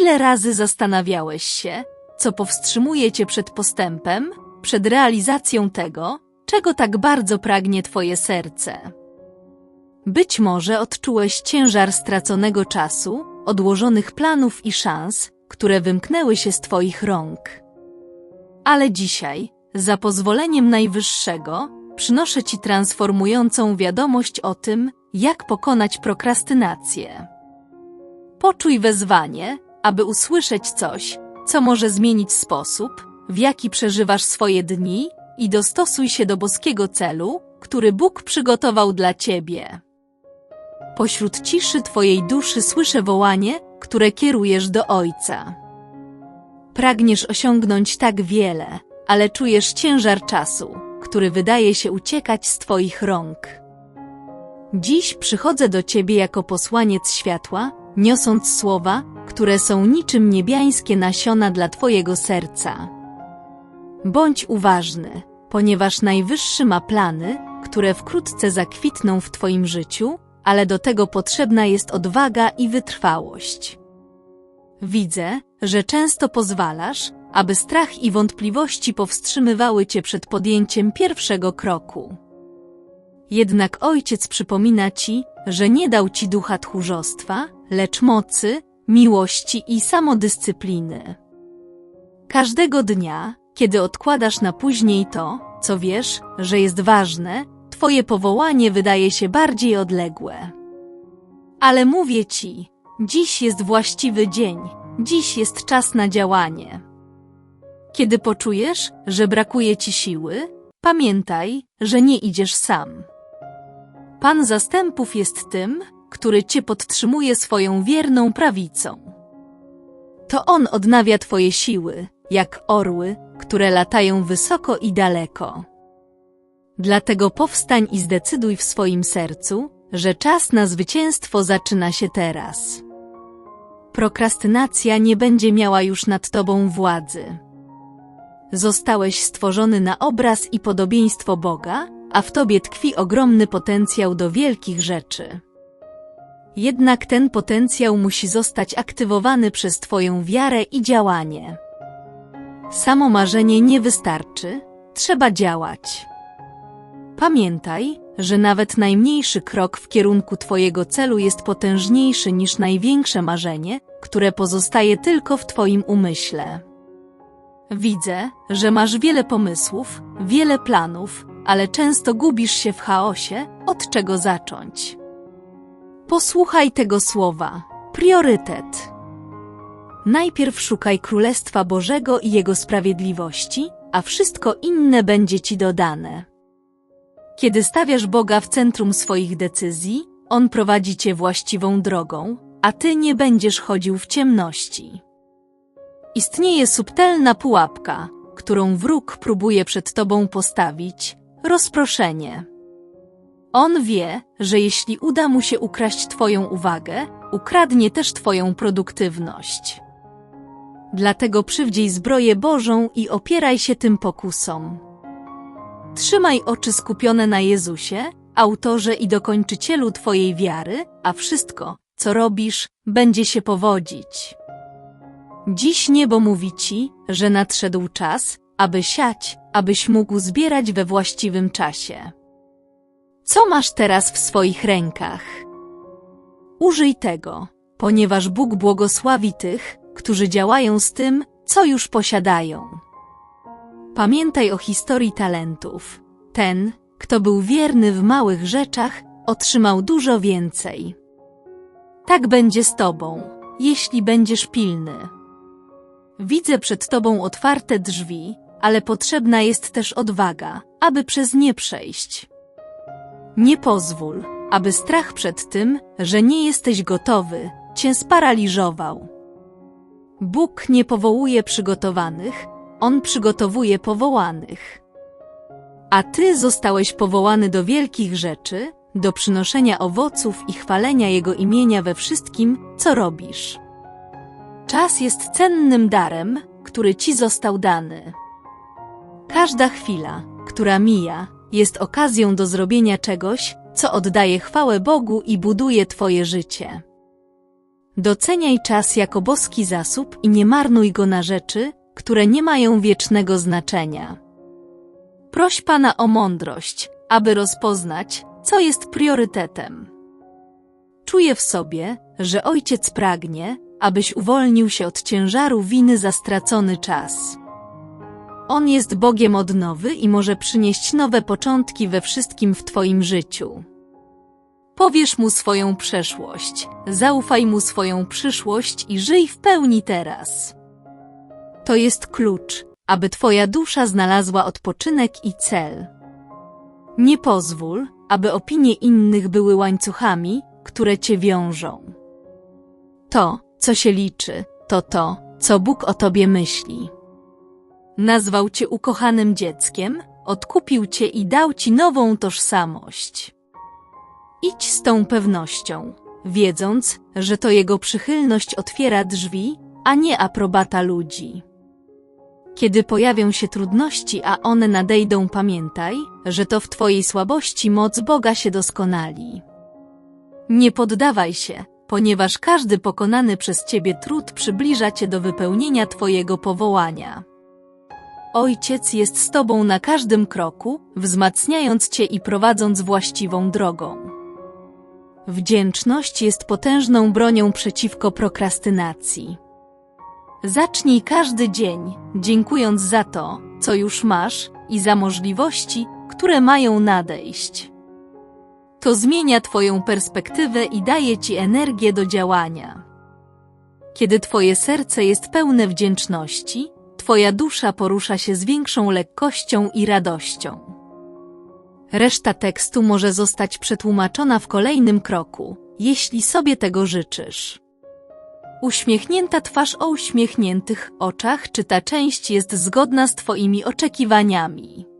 Ile razy zastanawiałeś się, co powstrzymuje cię przed postępem, przed realizacją tego, czego tak bardzo pragnie twoje serce? Być może odczułeś ciężar straconego czasu, odłożonych planów i szans, które wymknęły się z twoich rąk. Ale dzisiaj, za pozwoleniem Najwyższego, przynoszę ci transformującą wiadomość o tym, jak pokonać prokrastynację. Poczuj wezwanie, aby usłyszeć coś, co może zmienić sposób, w jaki przeżywasz swoje dni i dostosuj się do boskiego celu, który Bóg przygotował dla ciebie. Pośród ciszy twojej duszy słyszę wołanie, które kierujesz do Ojca. Pragniesz osiągnąć tak wiele, ale czujesz ciężar czasu, który wydaje się uciekać z twoich rąk. Dziś przychodzę do ciebie jako posłaniec światła, niosąc słowa, które są niczym niebiańskie nasiona dla twojego serca. Bądź uważny, ponieważ Najwyższy ma plany, które wkrótce zakwitną w twoim życiu, ale do tego potrzebna jest odwaga i wytrwałość. Widzę, że często pozwalasz, aby strach i wątpliwości powstrzymywały cię przed podjęciem pierwszego kroku. Jednak ojciec przypomina ci, że nie dał ci ducha tchórzostwa, lecz mocy, miłości i samodyscypliny. Każdego dnia, kiedy odkładasz na później to, co wiesz, że jest ważne, twoje powołanie wydaje się bardziej odległe. Ale mówię ci, dziś jest właściwy dzień, dziś jest czas na działanie. Kiedy poczujesz, że brakuje ci siły, pamiętaj, że nie idziesz sam. Pan zastępów jest tym, który cię podtrzymuje swoją wierną prawicą. To on odnawia twoje siły, jak orły, które latają wysoko i daleko. Dlatego powstań i zdecyduj w swoim sercu, że czas na zwycięstwo zaczyna się teraz. Prokrastynacja nie będzie miała już nad tobą władzy. Zostałeś stworzony na obraz i podobieństwo Boga, a w tobie tkwi ogromny potencjał do wielkich rzeczy. Jednak ten potencjał musi zostać aktywowany przez Twoją wiarę i działanie. Samo marzenie nie wystarczy, trzeba działać. Pamiętaj, że nawet najmniejszy krok w kierunku Twojego celu jest potężniejszy niż największe marzenie, które pozostaje tylko w Twoim umyśle. Widzę, że masz wiele pomysłów, wiele planów, ale często gubisz się w chaosie, od czego zacząć. Posłuchaj tego słowa. Priorytet. Najpierw szukaj Królestwa Bożego i Jego sprawiedliwości, a wszystko inne będzie Ci dodane. Kiedy stawiasz Boga w centrum swoich decyzji, On prowadzi Cię właściwą drogą, a Ty nie będziesz chodził w ciemności. Istnieje subtelna pułapka, którą wróg próbuje przed Tobą postawić, rozproszenie. On wie, że jeśli uda mu się ukraść Twoją uwagę, ukradnie też Twoją produktywność. Dlatego przywdziej zbroję Bożą i opieraj się tym pokusom. Trzymaj oczy skupione na Jezusie, autorze i dokończycielu Twojej wiary, a wszystko, co robisz, będzie się powodzić. Dziś niebo mówi Ci, że nadszedł czas, aby siać, abyś mógł zbierać we właściwym czasie. Co masz teraz w swoich rękach? Użyj tego, ponieważ Bóg błogosławi tych, którzy działają z tym, co już posiadają. Pamiętaj o historii talentów. Ten, kto był wierny w małych rzeczach, otrzymał dużo więcej. Tak będzie z tobą, jeśli będziesz pilny. Widzę przed tobą otwarte drzwi, ale potrzebna jest też odwaga, aby przez nie przejść. Nie pozwól, aby strach przed tym, że nie jesteś gotowy, cię sparaliżował. Bóg nie powołuje przygotowanych, On przygotowuje powołanych. A Ty zostałeś powołany do wielkich rzeczy, do przynoszenia owoców i chwalenia Jego imienia we wszystkim, co robisz. Czas jest cennym darem, który Ci został dany. Każda chwila, która mija, jest okazją do zrobienia czegoś, co oddaje chwałę Bogu i buduje Twoje życie. Doceniaj czas jako boski zasób i nie marnuj go na rzeczy, które nie mają wiecznego znaczenia. Proś Pana o mądrość, aby rozpoznać, co jest priorytetem. Czuję w sobie, że Ojciec pragnie, abyś uwolnił się od ciężaru winy za stracony czas. On jest Bogiem odnowy i może przynieść nowe początki we wszystkim w Twoim życiu. Powiesz mu swoją przeszłość, zaufaj mu swoją przyszłość i żyj w pełni teraz. To jest klucz, aby Twoja dusza znalazła odpoczynek i cel. Nie pozwól, aby opinie innych były łańcuchami, które Cię wiążą. To, co się liczy, to to, co Bóg o Tobie myśli. Nazwał Cię ukochanym dzieckiem, odkupił Cię i dał Ci nową tożsamość. Idź z tą pewnością, wiedząc, że to Jego przychylność otwiera drzwi, a nie aprobata ludzi. Kiedy pojawią się trudności, a one nadejdą, pamiętaj, że to w Twojej słabości moc Boga się doskonali. Nie poddawaj się, ponieważ każdy pokonany przez Ciebie trud przybliża Cię do wypełnienia Twojego powołania. Ojciec jest z Tobą na każdym kroku, wzmacniając Cię i prowadząc właściwą drogą. Wdzięczność jest potężną bronią przeciwko prokrastynacji. Zacznij każdy dzień, dziękując za to, co już masz i za możliwości, które mają nadejść. To zmienia Twoją perspektywę i daje Ci energię do działania. Kiedy Twoje serce jest pełne wdzięczności, Twoja dusza porusza się z większą lekkością i radością. Reszta tekstu może zostać przetłumaczona w kolejnym kroku, jeśli sobie tego życzysz. Uśmiechnięta twarz o uśmiechniętych oczach, czy ta część jest zgodna z Twoimi oczekiwaniami?